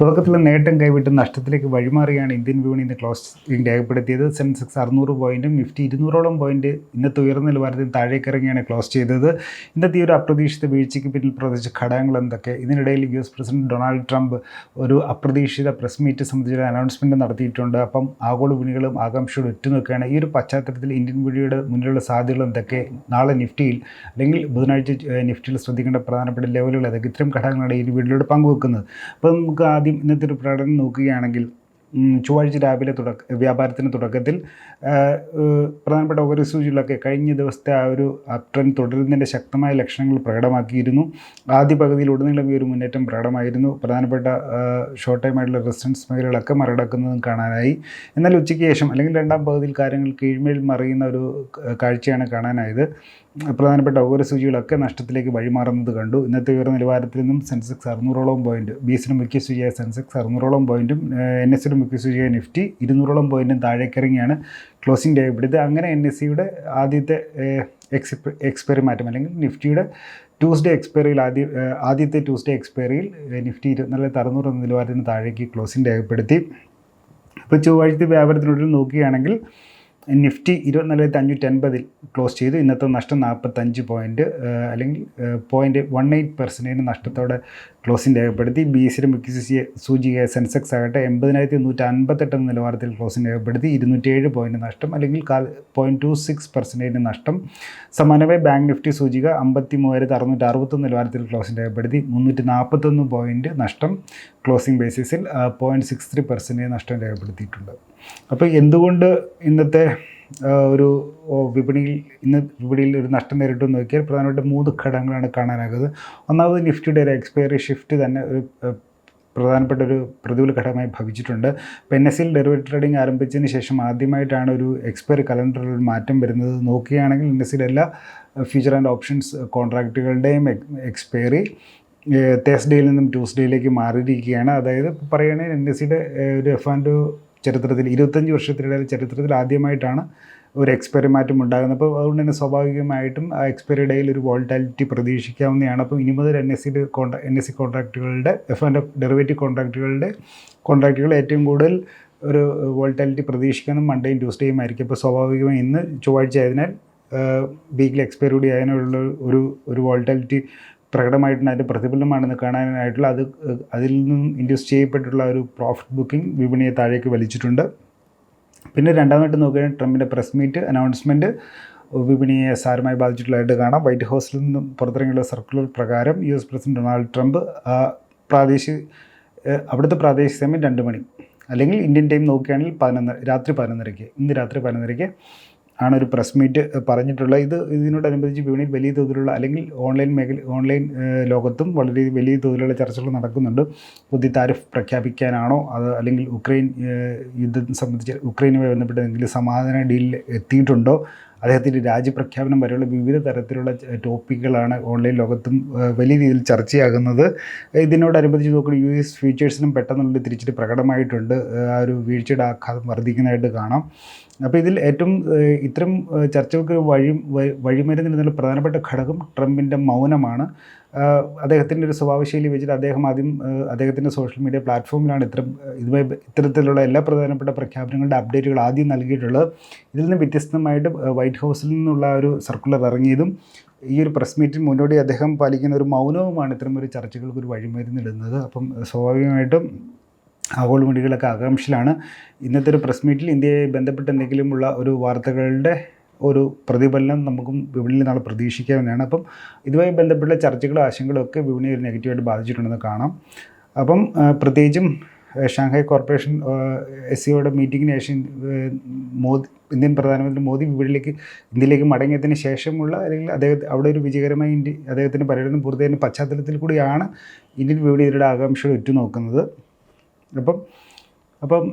തുടക്കത്തിൽ നേട്ടം കൈവിട്ട് നഷ്ടത്തിലേക്ക് വഴിമാറിയാണ് ഇന്ത്യൻ വിപണി ഇന്ന് ക്ലോസിംഗ് രേഖപ്പെടുത്തിയത് സെൻസെക്സ് അറുന്നൂറ് പോയിന്റും നിഫ്റ്റി ഇരുന്നൂറോളം പോയിന്റ് ഇന്നത്തെ ഉയർന്ന നിലവാരത്തിൽ താഴേക്കിറങ്ങിയാണ് ക്ലോസ് ചെയ്തത്. ഇന്നത്തെ ഒരു അപ്രതീക്ഷിത വീഴ്ചയ്ക്ക് പിന്നിൽ പ്രവർത്തിച്ച ഘടകങ്ങൾ എന്തൊക്കെ? ഇതിനിടയിൽ U S president Donald Trump ഒരു അപ്രതീക്ഷിത പ്രസ് മീറ്റ് സംബന്ധിച്ച അനൗൺസ്മെന്റ് നടത്തിയിട്ടുണ്ട്. അപ്പം ആഗോള വിപണികളും ആകാംക്ഷയോട് ഉറ്റുനോക്കുകയാണ് ഈ ഒരു പശ്ചാത്തലത്തിൽ ഇന്ത്യൻ വിപണിയുടെ മുന്നിലുള്ള സാധ്യതകൾ എന്തൊക്കെ? നാളെ നിഫ്റ്റിയിൽ അല്ലെങ്കിൽ ബുധനാഴ്ച നിഫ്റ്റിയിൽ ശ്രദ്ധിക്കേണ്ട പ്രധാനപ്പെട്ട ലെവലുകൾ ഏതൊക്കെ? ഇത്തരം ഘടകങ്ങളാണ് ഈ വീഡിയോയിലൂടെ പങ്കുവെക്കുന്നത്. അപ്പോൾ നമുക്ക് ആദ്യം ഇന്നത്തെ ഒരു പ്രകടനം നോക്കുകയാണെങ്കിൽ ചൊവ്വാഴ്ച രാവിലെ തുടക്ക വ്യാപാരത്തിന് തുടക്കത്തിൽ പ്രധാനപ്പെട്ട ഓരോ സൂചികളൊക്കെ കഴിഞ്ഞ ദിവസത്തെ ആ ഒരു അപ് ട്രെൻഡ് തുടരുന്നതിന്റെ ശക്തമായ ലക്ഷണങ്ങൾ പ്രകടമാക്കിയിരുന്നു. ആദ്യ പകുതിയിൽ ഉടനീളം ഈ ഒരു മുന്നേറ്റം പ്രകടമായിരുന്നു. പ്രധാനപ്പെട്ട ഷോർട്ട് ടൈം ആയിട്ടുള്ള റെസിസ്റ്റൻസ് മേഖലകളൊക്കെ മറികടക്കുന്നതും കാണാനായി. എന്നാൽ ഉച്ചയ്ക്ക് ശേഷം അല്ലെങ്കിൽ രണ്ടാം പകുതിയിൽ കാര്യങ്ങൾ കീഴ്മേൽ മറിയുന്ന ഒരു കാഴ്ചയാണ് കാണാനായത്. പ്രധാനപ്പെട്ട ഓരോ സൂചികളൊക്കെ നഷ്ടത്തിലേക്ക് വഴിമാറുന്നത് കണ്ടു. ഇന്നത്തെ ഉയർന്ന നിലവാരത്തിൽ നിന്നും സെൻസെക്സ് അറുന്നൂറോളം പോയിന്റ് ബി എസിന് മുഖ്യ സൂചിയായ സെൻസെക്സ് അറുന്നൂറോളം പോയിന്റും എൻ എസിന് മുഖ്യ സൂചിയായ നിഫ്റ്റി ഇരുന്നൂറോളം പോയിന്റും താഴേക്കിറങ്ങിയാണ്. ക്ലോസിംഗ് ഡേ ഇവിടുത്തെ. അങ്ങനെ എൻ എസ് സിയുടെ ആദ്യത്തെ എക്സ്പെ എക്സ്പയറി മാറ്റം. അല്ലെങ്കിൽ നിഫ്റ്റിയുടെ ട്യൂസ്ഡേ എക്സ്പയറിയിൽ ആദ്യ ആദ്യത്തെ ട്യൂസ്ഡേ എക്സ്പയറിയിൽ നിഫ്റ്റി ഇരുപത്തിനാല് അറുന്നൂറ് എന്ന നിലവാരത്തിന് താഴേക്ക് ക്ലോസിംഗ് രേഖപ്പെടുത്തി ഇപ്പോൾ ചൊവ്വാഴ്ചത്തെ വ്യാപാരത്തിനുള്ളിൽ നോക്കുകയാണെങ്കിൽ നിഫ്റ്റി ഇരുപത്തിനാലായിരത്തി അഞ്ഞൂറ്റി അൻപതിൽ ക്ലോസ് ചെയ്തു. ഇന്നത്തെ നഷ്ടം നാൽപ്പത്തഞ്ച് പോയിന്റ് അല്ലെങ്കിൽ പോയിന്റ് വൺ എയ്റ്റ് പെർസെന്റേജ് നഷ്ടത്തോടെ ക്ലോസിംഗ് രേഖപ്പെടുത്തി. ബി എസ് സിയുടെ മിക്സി സൂചിയ സൂചിക സെൻസെക്സ് ആകട്ടെ എൺപതിനായിരത്തി നൂറ്റി അൻപത്തെട്ട് നിലവാരത്തിൽ ക്ലോസിംഗ് രേഖപ്പെടുത്തി. ഇരുന്നൂറ്റേഴ് പോയിന്റ് നഷ്ടം അല്ലെങ്കിൽ കാൽ പോയിന്റ് ടു സിക്സ് പെർസെന്റേജ് നഷ്ടം. സമാനമായി ബാങ്ക് നിഫ്റ്റി സൂചിക അമ്പത്തി മൂവായിരത്തി അറുന്നൂറ്റി അറുപത്തൊന്ന് നിലവാരത്തിൽ ക്ലോസിംഗ് രേഖപ്പെടുത്തി. മുന്നൂറ്റി നാൽപ്പത്തൊന്ന് പോയിന്റ് നഷ്ടം ക്ലോസിംഗ് ബേസിസിൽ പോയിന്റ് സിക്സ് ത്രീ പെർസെന്റേജ് നഷ്ടം രേഖപ്പെടുത്തിയിട്ടുണ്ട്. അപ്പോൾ എന്തുകൊണ്ട് ഇന്നത്തെ ഒരു വിപണിയിൽ ഇന്ന് വിപണിയിൽ ഒരു നഷ്ടം നേരിട്ടു നോക്കിയാൽ പ്രധാനമായിട്ടും മൂന്ന് ഘടകങ്ങളാണ് കാണാനാകുന്നത്. ഒന്നാമത് നിഫ്റ്റിയുടെ ഒരു എക്സ്പയറി ഷിഫ്റ്റ് തന്നെ ഒരു പ്രധാനപ്പെട്ട ഒരു പ്രതികൂല ഘടകമായി ഭവിച്ചിട്ടുണ്ട്. സിയിൽ ഡെറിവേറ്റീവ് ട്രേഡിംഗ് ആരംഭിച്ചതിന് ശേഷം ആദ്യമായിട്ടാണ് ഒരു എക്സ്പയറി കലണ്ടറിൽ ഒരു മാറ്റം വരുന്നത്. നോക്കുകയാണെങ്കിൽ എൻ എല്ലാ ഫ്യൂച്ചർ ആൻഡ് ഓപ്ഷൻസ് കോൺട്രാക്റ്റുകളുടെയും എക്സ്പയറി തേഴ്സ്ഡേയിൽ നിന്നും ട്യൂസ്ഡേയിലേക്ക് മാറിയിരിക്കുകയാണ്. അതായത് പറയുകയാണെങ്കിൽ എൻ എസ് സിയുടെ ഒരു എഫ് ആൻഡ് ചരിത്രത്തിൽ ഇരുപത്തഞ്ച് വർഷത്തിനിടയിൽ ചരിത്രത്തിൽ ആദ്യമായിട്ടാണ് ഒരു എക്സ്പയറി മാറ്റം ഉണ്ടാകുന്നത്. അപ്പോൾ അതുകൊണ്ട് തന്നെ സ്വാഭാവികമായിട്ടും ആ എക്സ്പയറി ഡേയിൽ ഒരു വോൾട്ടാലിറ്റി പ്രതീക്ഷിക്കാവുന്നതാണ്. അപ്പോൾ ഇനി മുതൽ എൻ എസ് സിയുടെ കോൺട്രാ എൻ എസ് സി കോൺട്രാക്റ്റുകളുടെ എഫ് ആൻഡ് ഡെറിവേറ്റീവ് കോൺട്രാക്റ്റുകളുടെ കോൺട്രാക്റ്റുകൾ ഏറ്റവും കൂടുതൽ ഒരു വോൾട്ടാലിറ്റി പ്രതീക്ഷിക്കുന്നത് മൺഡേയും ട്യൂസ്ഡേയും ആയിരിക്കും അപ്പോൾ സ്വാഭാവികമായി ഇന്ന് ചൊവ്വാഴ്ച ആയതിനാൽ വീക്കിലി എക്സ്പയറി കൂടി ആയതിനുള്ള ഒരു ഒരു വോൾട്ടാലിറ്റി പ്രകടമായിട്ടുണ്ട് അതിന്റെ പ്രതിഫലനമാണെന്ന് കാണാനായിട്ടുള്ള അത് അതിൽ നിന്നും ഇൻഡ്യൂസ് ചെയ്യപ്പെട്ടിട്ടുള്ള ഒരു പ്രോഫിറ്റ് ബുക്കിംഗ് വിപണിയെ താഴേക്ക് വലിച്ചിട്ടുണ്ട്. പിന്നെ രണ്ടാമതായിട്ട് നോക്കുകയാണെങ്കിൽ ട്രംപിന്റെ പ്രസ് മീറ്റ് അനൗൺസ്മെന്റ് വിപണിയെ സാരമായി ബാധിച്ചിട്ടുള്ളതായിട്ട് കാണാം. വൈറ്റ് ഹൗസിൽ നിന്നും പുറത്തിറങ്ങിയുള്ള സർക്കുലർ പ്രകാരം U S president Donald Trump പ്രാദേശിക അവിടുത്തെ പ്രാദേശിക സമയം രണ്ട് മണി. അല്ലെങ്കിൽ ഇന്ത്യൻ ടൈം നോക്കുകയാണെങ്കിൽ പതിനൊന്ന് രാത്രി പതിനൊന്നരയ്ക്ക് ഇന്ന് രാത്രി പതിനൊന്നരയ്ക്ക്. ആണ് ഒരു പ്രസ് മീറ്റ് പറഞ്ഞിട്ടുള്ളത്. ഇത് ഇതിനോടനുബന്ധിച്ച് വിപണിയിൽ വലിയ തോതിലുള്ള അല്ലെങ്കിൽ ഓൺലൈൻ മേഖല ഓൺലൈൻ ലോകത്തും വളരെ വലിയ തോതിലുള്ള ചർച്ചകൾ നടക്കുന്നുണ്ട്. പുതിയ താരിഫ് പ്രഖ്യാപിക്കാനാണോ അത് അല്ലെങ്കിൽ ഉക്രൈൻ യുദ്ധം സംബന്ധിച്ച് ഉക്രൈനുമായി ബന്ധപ്പെട്ട് എന്തെങ്കിലും സമാധാന ഡീലിൽ എത്തിയിട്ടുണ്ടോ? അദ്ദേഹത്തിന്റെ രാജ്യപ്രഖ്യാപനം വരെയുള്ള വിവിധ തരത്തിലുള്ള ടോപ്പിക്കുകളാണ് ഓൺലൈൻ ലോകത്തും വലിയ രീതിയിൽ ചർച്ചയാകുന്നത്. ഇതിനോടനുബന്ധിച്ച് നോക്കുന്ന യു എസ് ഫ്യൂച്ചേഴ്സിനും പെട്ടെന്നുള്ള തിരിച്ചിട്ട് പ്രകടമായിട്ടുണ്ട്. ആ ഒരു വീഴ്ചയുടെ ആഘാതം വർദ്ധിക്കുന്നതായിട്ട് കാണാം. അപ്പോൾ ഇതിൽ ഏറ്റവും ഇത്തരം ചർച്ചകൾക്ക് വഴി വഴിമരുന്നിരുന്ന പ്രധാനപ്പെട്ട ഘടകം ട്രംപിന്റെ മൗനമാണ്. അദ്ദേഹത്തിന്റെ ഒരു സ്വഭാവശൈലി വെച്ചിട്ട് അദ്ദേഹം ആദ്യം അദ്ദേഹത്തിന്റെ സോഷ്യൽ മീഡിയ പ്ലാറ്റ്ഫോമിലാണ് ഇത്തരം ഏഹ്, ഇതുമായി ഇത്തരത്തിലുള്ള എല്ലാ പ്രധാനപ്പെട്ട പ്രഖ്യാപനങ്ങളുടെ അപ്ഡേറ്റുകൾ ആദ്യം നൽകിയിട്ടുള്ളത്. ഇതിൽ നിന്ന് വ്യത്യസ്തമായിട്ട് വൈറ്റ് ഹൗസിൽ നിന്നുള്ള ഒരു സർക്കുലർ ഇറങ്ങിയതും ഈ ഒരു പ്രസ് മീറ്റിന് മുന്നോടി അദ്ദേഹം പാലിക്കുന്ന ഒരു മൗനവുമാണ് ഇത്തരം ഒരു ചർച്ചകൾക്ക് ഒരു വഴിമരുന്നിടുന്നത് അപ്പം സ്വാഭാവികമായിട്ടും ആഗോള ആകാംക്ഷയിലാണ്. ഇന്നത്തെ ഒരു പ്രസ് മീറ്റിൽ ഇന്ത്യയെ ബന്ധപ്പെട്ട് എന്തെങ്കിലുമുള്ള ഒരു വാർത്തകളുടെ ഒരു പ്രതിഫലനം നമുക്കും വിപണിയിൽ നാളെ പ്രതീക്ഷിക്കാവുന്നതാണ്. അപ്പം ഇതുമായി ബന്ധപ്പെട്ട ചർച്ചകളും ആശങ്കകളും ഒക്കെ വിപണിയെ ഒരു നെഗറ്റീവായിട്ട് ബാധിച്ചിട്ടുണ്ടെന്ന് കാണാം. അപ്പം പ്രത്യേകിച്ചും ഷാങ്ഹായ് കോർപ്പറേഷൻ എസ് സിയുടെ മീറ്റിങ്ങിന് ശേഷം മോദി ഇന്ത്യൻ പ്രധാനമന്ത്രി മോദി വിപണിയിലേക്ക് ഇന്ത്യയിലേക്ക് മടങ്ങിയതിന് ശേഷമുള്ള അല്ലെങ്കിൽ അദ്ദേഹത്തെ അവിടെ ഒരു വിജയകരമായ ഇന്ത്യ അദ്ദേഹത്തിന്റെ പര്യടനം പൂർത്തിയായതിന്റെ പശ്ചാത്തലത്തിൽ കൂടിയാണ് ഇന്ത്യൻ വിപണി ഇതിയുടെ ആകാംക്ഷകൾ ഉറ്റുനോക്കുന്നത്. അപ്പം അപ്പം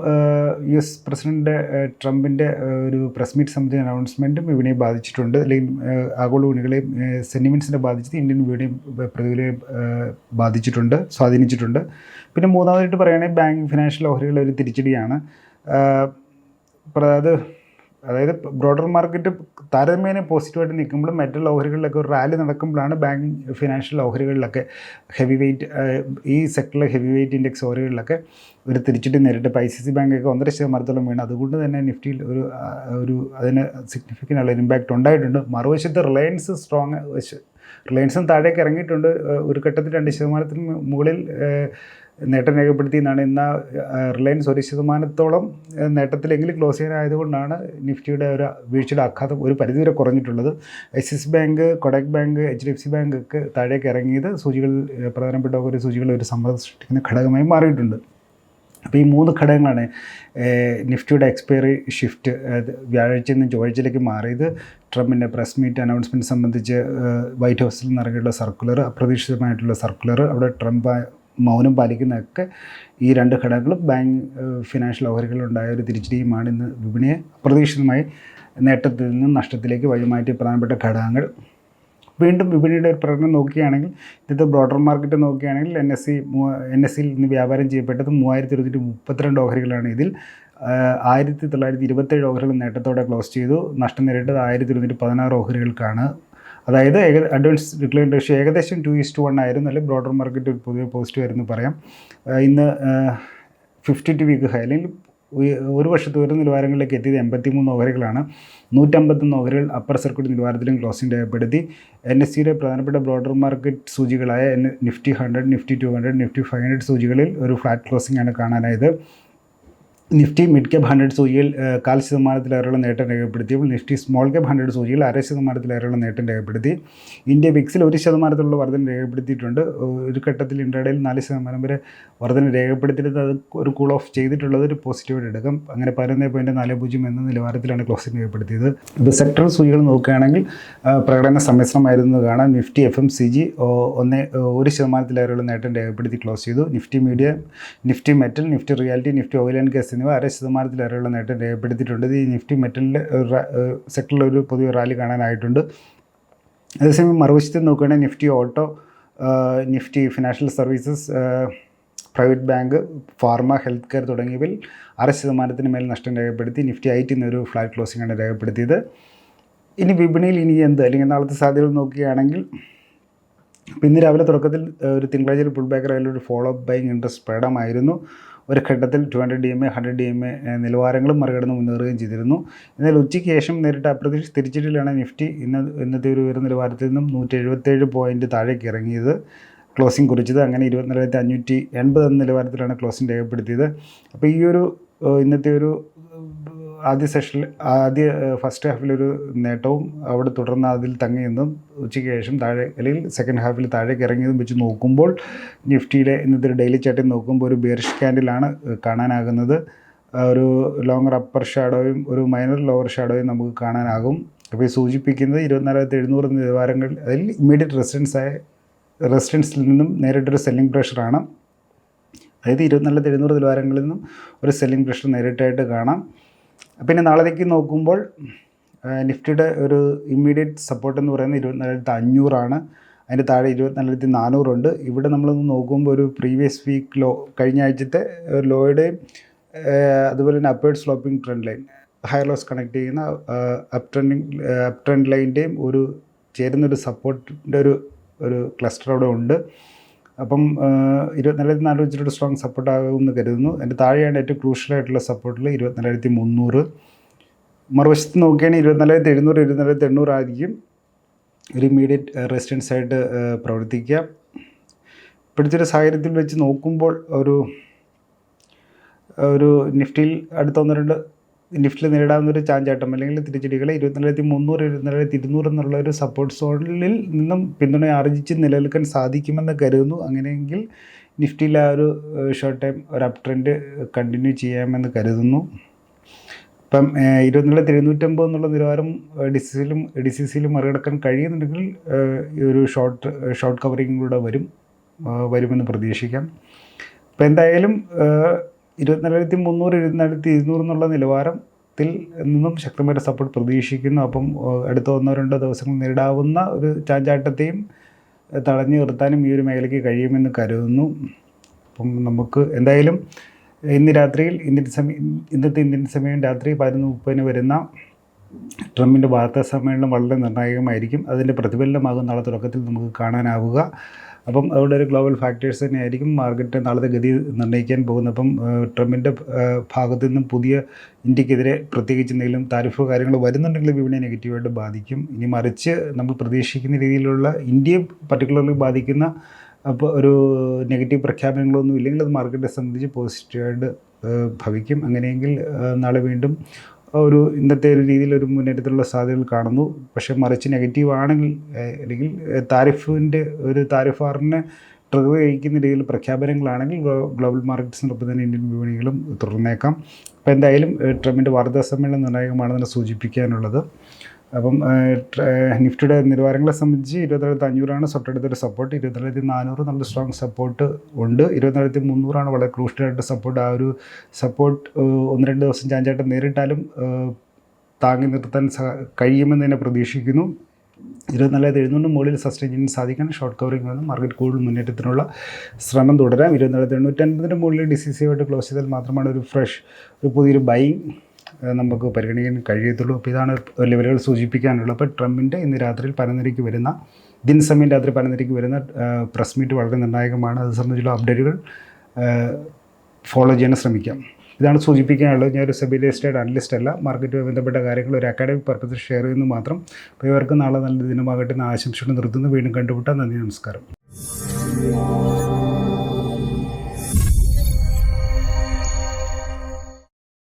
യു എസ് പ്രസിഡന്റ് ട്രംപിന്റെ ഒരു പ്രസ് മീറ്റ് സംബന്ധിച്ച അനൗൺസ്മെന്റും വിപണിയെ ബാധിച്ചിട്ടുണ്ട്. അല്ലെങ്കിൽ ആഗോള വിപണികളെയും സെന്റിമെന്റ്സിനെ ബാധിച്ചത് ഇന്ത്യൻ വിപണിയും പ്രതികളെയും ബാധിച്ചിട്ടുണ്ട് സ്വാധീനിച്ചിട്ടുണ്ട്. പിന്നെ മൂന്നാമതായിട്ട് പറയുകയാണെങ്കിൽ ബാങ്കിങ് ഫിനാൻഷ്യൽ ഓഹരികളുടെ ഒരു തിരിച്ചടിയാണ് അതായത് അത് അതായത് ബ്രോഡർ മാർക്കറ്റ് താരതമ്യേന പോസിറ്റീവായിട്ട് നിൽക്കുമ്പോഴും മറ്റുള്ള ഓഹരികളിലൊക്കെ ഒരു റാലി നടക്കുമ്പോഴാണ് ബാങ്ക് ഫിനാൻഷ്യൽ ഓഹരികളിലൊക്കെ ഹെവി വെയിറ്റ് ഈ സെക്ടറിലെ ഹെവി വെയിറ്റ് ഇൻഡെക്സ് ഓഹരികളിലൊക്കെ ഒരു തിരിച്ചിട്ട് നേരിട്ട് ഇപ്പോൾ ഐ സി സി ബാങ്കൊക്കെ ഒന്നര ശതമാനത്തോളം വീണ്. അതുകൊണ്ട് തന്നെ നിഫ്റ്റിയിൽ ഒരു ഒരു അതിന് സിഗ്നിഫിക്കന്റ് ഉള്ള ഇമ്പാക്റ്റ് ഉണ്ടായിട്ടുണ്ട്. മറുവശത്ത് റിലയൻസ് സ്ട്രോങ് റിലയൻസും താഴേക്ക് ഇറങ്ങിയിട്ടുണ്ട്. ഒരു ഘട്ടത്തിൽ രണ്ട് ശതമാനത്തിന് മുകളിൽ നേട്ടം രേഖപ്പെടുത്തി എന്നാണ് ഇന്ന് റിലയൻസ് ഒരു ശതമാനത്തോളം നേട്ടത്തിലെങ്കിലും ക്ലോസ് ചെയ്യാനായതുകൊണ്ടാണ് നിഫ്റ്റിയുടെ ഒരു വീഴ്ചയുടെ ആഘാതം ഒരു പരിധിവരെ കുറഞ്ഞിട്ടുള്ളത്. S bank Kotak bank H D F C bank ഒക്കെ താഴേക്ക് ഇറങ്ങിയത് സൂചികൾ പ്രധാനപ്പെട്ട ഒരു സൂചികൾ ഒരു സമ്മർദ്ദം സൃഷ്ടിക്കുന്ന ഘടകമായി മാറിയിട്ടുണ്ട്. അപ്പോൾ ഈ മൂന്ന് ഘടകങ്ങളാണ് നിഫ്റ്റിയുടെ എക്സ്പയറി ഷിഫ്റ്റ് വ്യാഴാഴ്ച നിന്ന് ചൊവ്വാഴ്ചയിലേക്ക് മാറിയത്. ട്രംപിന്റെ പ്രസ് മീറ്റ് അനൗൺസ്മെന്റ് സംബന്ധിച്ച് വൈറ്റ് ഹൗസിൽ നിന്ന് ഇറങ്ങിയിട്ടുള്ള സർക്കുലർ അപ്രതീക്ഷിതമായിട്ടുള്ള സർക്കുലർ. അവിടെ ട്രംപ് മൗനം പാലിക്കുന്നതൊക്കെ ഈ രണ്ട് ഘടകങ്ങളും ബാങ്ക് ഫിനാൻഷ്യൽ ഓഹരികളുണ്ടായ ഒരു തിരിച്ചടിയുമാണ് ഇന്ന് വിപണിയെ അപ്രതീക്ഷിതമായി നേട്ടത്തിൽ നിന്നും നഷ്ടത്തിലേക്ക് വഴിമാറ്റിയ പ്രധാനപ്പെട്ട ഘടകങ്ങൾ. വീണ്ടും വിപണിയുടെ ഒരു പ്രകടനം നോക്കുകയാണെങ്കിൽ ഇന്നത്തെ ബ്രോഡർ മാർക്കറ്റ് നോക്കുകയാണെങ്കിൽ N S C N S സിയിൽ ഇന്ന് വ്യാപാരം ചെയ്യപ്പെട്ടത് മൂവായിരത്തി ഇരുന്നൂറ്റി മുപ്പത്തിരണ്ട് ഓഹരികളാണ്. ഇതിൽ ആയിരത്തി തൊള്ളായിരത്തി ഇരുപത്തേഴ് ഓഹരികൾ നേട്ടത്തോടെ ക്ലോസ് ചെയ്തു. നഷ്ടം നേരിട്ടത് ആയിരത്തി ഇരുന്നൂറ്റി പതിനാറ് ഓഹരികൾക്കാണ്. അതായത് അഡ്വാൻസ് ഡിക്ലൈൻ റേഷ്യോ ഏകദേശം ടു ഈസ്റ്റ് വൺ ആയിരുന്നു അല്ലെങ്കിൽ ബ്രോഡർ മാർക്കറ്റ് ഒരു പൊതുവെ പോസിറ്റീവ് ആയിരുന്നു പറയാം. ഇന്ന് ഫിഫ്റ്റി ടു വീക്ക് ഹൈ അല്ലെങ്കിൽ ഒരു വർഷത്തെ ഉയർന്ന നിലവാരങ്ങളിലേക്ക് എത്തിയത് എൺപത്തി മൂന്ന് ഓഹരികളാണ് നൂറ്റമ്പത്തൊന്ന് ഓഹരികൾ അപ്പർ സർക്യൂട്ട് നിലവാരത്തിലും ക്ലോസിംഗ് രേഖപ്പെടുത്തി എൻ എസ് സിയുടെ പ്രധാനപ്പെട്ട broader market സൂചികളായ Nifty hundred Nifty two hundred Nifty five hundred സൂചികളിൽ ഒരു ഫ്ലാറ്റ് ക്ലോസിംഗ് ആണ് കാണാനായത്. നിഫ്റ്റി മിഡ് ക്യാപ് ഹൺഡ്രഡ് സൂചിയിൽ കാൽ ശതമാനത്തിലേറെയുള്ള നേട്ടം രേഖപ്പെടുത്തിയപ്പോൾ നിഫ്റ്റി സ്മോൾ ക്യാപ് ഹൺഡ്രഡ് സൂചിയിൽ അര ശതമാനത്തിലേറെയുള്ള നേട്ടം രേഖപ്പെടുത്തി. ഇന്ത്യ വിക്സിൽ ഒരു ശതമാനത്തിലുള്ള വർധന രേഖപ്പെടുത്തിയിട്ടുണ്ട്. ഒരു ഘട്ടത്തിൽ ഇന്ത്യയിൽ നാല് ശതമാനം വരെ വർധന രേഖപ്പെടുത്തിയിട്ട് അത് ഒരു കൂൾ ഓഫ് ചെയ്തിട്ടുള്ളത് ഒരു പോസിറ്റീവായിട്ട് എടുക്കാം അങ്ങനെ പതിനൊന്ന് പോയിന്റ് നാല് പൂജ്യം എന്ന നിലവാരത്തിലാണ് ക്ലോസിംഗ് രേഖപ്പെടുത്തിയത്. ഇപ്പോൾ സെക്ടർ സൂചികൾ നോക്കുകയാണെങ്കിൽ പ്രകടന സമ്മിശ്രമായിരുന്നു കാണാം. Nifty F M C G ഒന്ന് ഒരു ശതമാനത്തിലേറെയുള്ള നേട്ടം രേഖപ്പെടുത്തി ക്ലോസ് ചെയ്തു. Nifty media Nifty metal Nifty realty Nifty oil and gas എന്നിവ അര ശതമാനത്തിലേറെയുള്ള നേട്ടം രേഖപ്പെടുത്തിയിട്ടുണ്ട്. ഈ നിഫ്റ്റി മെറ്റലിന്റെ സെക്ടറിൽ ഒരു പുതിയ റാലി കാണാനായിട്ടുണ്ട്. അതേസമയം മറുവശത്ത് നോക്കുകയാണെങ്കിൽ Nifty auto Nifty financial services private bank pharma health care തുടങ്ങിയവയിൽ അര ശതമാനത്തിന് മേൽ നഷ്ടം രേഖപ്പെടുത്തി നിഫ്റ്റി ഐ ടി എന്നൊരു ഫ്ലാറ്റ് ക്ലോസിംഗ് ആണ് രേഖപ്പെടുത്തിയത്. ഇനി വിപണിയിൽ ഇനി എന്ത് അല്ലെങ്കിൽ നാളത്തെ സാധ്യതകൾ നോക്കുകയാണെങ്കിൽ ഇന്ന് രാവിലെ തുടക്കത്തിൽ ഒരു തിങ്കളാഴ്ച പുൾ ബാക്ക് ഒരു ഫോളോ അപ്പ് ബൈങ് ഇൻട്രസ്റ്റ് പ്രകടമായിരുന്നു ഒരു ഘട്ടത്തിൽ two hundred D M A hundred D M A നിലവാരങ്ങളും മറികടന്ന് മുന്നേറുകയും ചെയ്തിരുന്നു. എന്നാൽ ഉച്ചയ്ക്ക് ശേഷം നേരിട്ട് അപ്രതീക്ഷ തിരിച്ചിട്ടിലാണ് നിഫ്റ്റി ഇന്ന് ഇന്നത്തെ ഒരു ഉയർന്ന നിലവാരത്തിൽ നിന്നും നൂറ്റി എഴുപത്തേഴ് പോയിന്റ് താഴേക്ക് ഇറങ്ങിയത് ക്ലോസിംഗ് കുറിച്ചത്. അങ്ങനെ ഇരുപത്തിനാലായിരത്തി അഞ്ഞൂറ്റി എൺപത് എന്ന നിലവാരത്തിലാണ് ക്ലോസിംഗ് രേഖപ്പെടുത്തിയത്. അപ്പോൾ ഈ ഒരു ഇന്നത്തെ ഒരു ആദ്യ സെഷനിൽ ആദ്യ ഫസ്റ്റ് ഹാഫിലൊരു നേട്ടവും അവിടെ തുടർന്ന് അതിൽ തങ്ങി നിന്നും ഉച്ചയ്ക്ക് ശേഷം താഴെ അല്ലെങ്കിൽ സെക്കൻഡ് ഹാഫിൽ താഴേക്ക് ഇറങ്ങിയതും വെച്ച് നോക്കുമ്പോൾ നിഫ്റ്റിയുടെ ഇന്നത്തെ ഡെയിലി ചാർട്ടിൽ നോക്കുമ്പോൾ ഒരു ബിയറിഷ് ക്യാൻഡിലാണ് കാണാനാകുന്നത്. ഒരു ലോങ്ങർ അപ്പർ ഷാഡോയും ഒരു മൈനർ ലോവർ ഷാഡോയും നമുക്ക് കാണാനാകും. അപ്പോൾ സൂചിപ്പിക്കുന്നത് ഇരുപത്തിനാലായിരത്തി എഴുന്നൂറ് നിലവാരങ്ങൾ അതിൽ ഇമ്മീഡിയറ്റ് റെസിഡൻസായ റെസിഡൻസിൽ നിന്നും നേരിട്ടൊരു സെല്ലിംഗ് പ്രഷറാണ് അതായത് ഇരുപത്തിനാലായിരത്തി എഴുന്നൂറ് നിലവാരങ്ങളിൽ നിന്നും ഒരു സെല്ലിംഗ് പ്രഷർ നേരിട്ടായിട്ട് കാണാം. പിന്നെ നാളത്തേക്ക് നോക്കുമ്പോൾ നിഫ്റ്റിയുടെ ഒരു ഇമ്മീഡിയറ്റ് സപ്പോർട്ട് എന്ന് പറയുന്നത് ഇരുപത്തിനാലായിരത്തി അഞ്ഞൂറാണ്. അതിന്റെ താഴെ ഇരുപത്തിനാലായിരത്തി നാനൂറുണ്ട്. ഇവിടെ നമ്മളൊന്ന് നോക്കുമ്പോൾ ഒരു പ്രീവിയസ് വീക്ക് ലോ കഴിഞ്ഞ ആഴ്ചത്തെ ലോയുടെയും അതുപോലെ തന്നെ upward sloping trend line higher lows connect ചെയ്യുന്ന അപ് ട്രെൻഡിങ് അപ് ട്രെൻഡ് ലൈന്റെയും ഒരു ചേരുന്നൊരു സപ്പോർട്ടിന്റെ ഒരു ഒരു ക്ലസ്റ്റർ അവിടെ ഉണ്ട്. അപ്പം ഇരുപത്തിനാലായിരത്തി നാല് വെച്ചിട്ട് സ്ട്രോങ് സപ്പോർട്ട് ആകുമെന്ന് കരുതുന്നു. എന്റെ താഴെയാണ് ഏറ്റവും ക്രൂഷ്യലായിട്ടുള്ള സപ്പോർട്ടിൽ ഇരുപത്തിനാലായിരത്തി മുന്നൂറ് മറുവശത്ത് നോക്കുകയാണെങ്കിൽ ഇരുപത്തിനാലായിരത്തി എഴുന്നൂറ് ഇരുപത്തിനാലായിരത്തി എണ്ണൂറ് ആയിരിക്കും ഒരു ഇമ്മീഡിയറ്റ് റെസിഡൻസ് ആയിട്ട് പ്രവർത്തിക്കാം ഒരു സാഹചര്യത്തിൽ വെച്ച് നോക്കുമ്പോൾ ഒരു ഒരു നിഫ്റ്റിയിൽ അടുത്ത ഒന്ന് രണ്ട് നിഫ്റ്റിയിൽ നേരിടാവുന്ന ഒരു ചാഞ്ചാട്ടം അല്ലെങ്കിൽ തിരിച്ചടികളെ ഇരുപത്തിനായിരത്തി മുന്നൂറ് ഇരുപത്തിനായിരത്തി ഇരുന്നൂറ് എന്നുള്ള ഒരു സപ്പോർട്ട് സോണിൽ നിന്നും പിന്തുണ ആർജിച്ച് നിലനിൽക്കാൻ സാധിക്കുമെന്ന് കരുതുന്നു. അങ്ങനെയെങ്കിൽ നിഫ്റ്റിയിൽ ആ ഒരു ഷോർട്ട് ടൈം ഒരു അപ് ട്രെൻഡ് കണ്ടിന്യൂ ചെയ്യാമെന്ന് കരുതുന്നു. ഇപ്പം ഏഹ്, ഇരുന്നൂറ്റമ്പത് എന്നുള്ള നിലവാരം ഡിസിസിലും ഡിസീസിലും മറികടക്കാൻ കഴിയുന്നുണ്ടെങ്കിൽ ഈ ഒരു ഷോർട്ട് ഷോർട്ട് കവറിങ്ങിലൂടെ വരും വരുമെന്ന് പ്രതീക്ഷിക്കാം. അപ്പോൾ എന്തായാലും ഇരുപത്തിനാലായിരത്തി മുന്നൂറ് ഇരുപത്തിനാലായിരത്തി ഇരുന്നൂറ് എന്നുള്ള നിലവാരത്തിൽ നിന്നും ശക്തമായ സപ്പോർട്ട് പ്രതീക്ഷിക്കുന്നു. അപ്പം അടുത്ത ഒന്നോ രണ്ടോ ദിവസങ്ങൾ നേരിടാവുന്ന ഒരു ചാഞ്ചാട്ടത്തെയും തടഞ്ഞു നിർത്താനും ഈ ഒരു മേഖലയ്ക്ക് കഴിയുമെന്ന് കരുതുന്നു. അപ്പം നമുക്ക് എന്തായാലും ഇന്ന് രാത്രിയിൽ ഇന്ത്യൻ സമയം ഇന്നത്തെ ഇന്ത്യൻ സമയം രാത്രി പതിനൊന്ന് മുപ്പതിന് വരുന്ന ട്രംപിന്റെ വാർത്താ സമ്മേളനം വളരെ നിർണായകമായിരിക്കും. അതിന്റെ പ്രതിഫലനമാകും. നാളെ തുടക്കത്തിൽ നമുക്ക് കാണാനാവുക. അപ്പം അതുകൊണ്ട് ഒരു ഗ്ലോബൽ ഫാക്ടേഴ്സ് തന്നെയായിരിക്കും മാർക്കറ്റ് നാളത്തെ ഗതി നിർണയിക്കാൻ പോകുന്നത്. അപ്പം ട്രംപിന്റെ ഭാഗത്തു നിന്നും പുതിയ ഇന്ത്യക്കെതിരെ പ്രത്യേകിച്ച് എന്തെങ്കിലും താരിഫ് കാര്യങ്ങൾ വരുന്നുണ്ടെങ്കിൽ വിപണിയെ നെഗറ്റീവായിട്ട് ബാധിക്കും. ഇനി മറിച്ച് നമ്മൾ പ്രതീക്ഷിക്കുന്ന രീതിയിലുള്ള ഇന്ത്യയെ പർട്ടിക്കുലർലി ബാധിക്കുന്ന അപ്പോൾ ഒരു നെഗറ്റീവ് പ്രഖ്യാപനങ്ങളൊന്നും ഇല്ലെങ്കിൽ അത് മാർക്കറ്റിനെ സംബന്ധിച്ച് പോസിറ്റീവായിട്ട് ഭവിക്കും. അങ്ങനെയെങ്കിൽ നാളെ വീണ്ടും ഒരു ഇന്നത്തെ ഒരു രീതിയിൽ ഒരു മുന്നേറ്റത്തിലുള്ള സാധ്യതകൾ കാണുന്നു. പക്ഷേ മറിച്ച് നെഗറ്റീവ് ആണെങ്കിൽ അല്ലെങ്കിൽ താരിഫിന്റെ ഒരു താരിഫ് ആറിനെ ട്രിഗർ കഴിക്കുന്ന രീതിയിൽ പ്രഖ്യാപനങ്ങളാണെങ്കിൽ ഗ്ലോ- ഗ്ലോബൽ മാർക്കറ്റ്സിനൊപ്പം തന്നെ ഇന്ത്യൻ വിപണികളും തുടർന്നേക്കാം. അപ്പോൾ എന്തായാലും ട്രംപിന്റെ വാർത്താ സമ്മേളനം നിർണായകമാണെന്ന് സൂചിപ്പിക്കാനുള്ളത്. അപ്പം നിഫ്റ്റിയുടെ നിലവാരങ്ങളെ സംബന്ധിച്ച് ഇരുപത്തിരണ്ടായിരത്തി അഞ്ഞൂറാണ് തൊട്ടടുത്തൊരു സപ്പോർട്ട് ഇരുപത്തിരണ്ടായിരത്തി നാനൂറ് നല്ല സ്ട്രോങ് സപ്പോർട്ട് ഉണ്ട്. ഇരുപത്തിരണ്ടായിരത്തി മുന്നൂറാണ് വളരെ ക്രൂഷ്യലായിട്ട് സപ്പോർട്ട് ആ ഒരു സപ്പോർട്ട് ഒന്ന് രണ്ട് ദിവസം ചാഞ്ചായിട്ട് നേരിട്ടാലും താങ്ങി നിർത്താൻ കഴിയുമെന്ന് തന്നെ പ്രതീക്ഷിക്കുന്നു. ഇരുപത്തിനാലായിരത്തി എഴുന്നൂറിന് മുകളിൽ സസ്റ്റെയിൻ ചെയ്യാൻ സാധിക്കാൻ ഷോർട്ട് കവറിംഗ് വന്ന് മാർക്കറ്റ് കൂടുതൽ മുന്നേറ്റത്തിനുള്ള ശ്രമം തുടരാം. ഇരുപത്തിനാലായിരത്തി എണ്ണൂറ്റൻപതിന്റെ മുകളിൽ ഡിസിസീവായിട്ട് ക്ലോസ് ചെയ്താൽ മാത്രമാണ് ഒരു ഫ്രഷ് ഒരു പുതിയൊരു ബൈങ് നമുക്ക് പരിഗണിക്കാൻ കഴിയത്തുള്ളൂ. അപ്പോൾ ഇതാണ് ലെവലുകൾ സൂചിപ്പിക്കാനുള്ളത്. അപ്പോൾ ട്രംപിന്റെ ഇന്ന് രാത്രിയിൽ പരനിരയ്ക്ക് വരുന്ന ദിൻ സമയം രാത്രി പരനിരയ്ക്ക് വരുന്ന പ്രസ് മീറ്റ് വളരെ നിർണായകമാണ്. അത് സംബന്ധിച്ചുള്ള അപ്ഡേറ്റുകൾ ഫോളോ ചെയ്യാൻ ശ്രമിക്കാം. ഇതാണ് സൂചിപ്പിക്കാനുള്ളത്. ഞാൻ ഒരു സെബി രജിസ്റ്റേഡ് അനലിസ്റ്റ് അല്ല. മാർക്കറ്റുമായി ബന്ധപ്പെട്ട കാര്യങ്ങൾ ഒരു അക്കാഡമിക് പർപ്പസിൽ ഷെയർ ചെയ്യുന്നു മാത്രം. അപ്പോൾ ഇവർക്ക് നാളെ നല്ല ദിനമാകട്ടെ എന്ന് ആശംസകൾ നിർത്തുന്നു. വീണ്ടും കണ്ടുമുട്ടാം. നന്ദി നമസ്കാരം.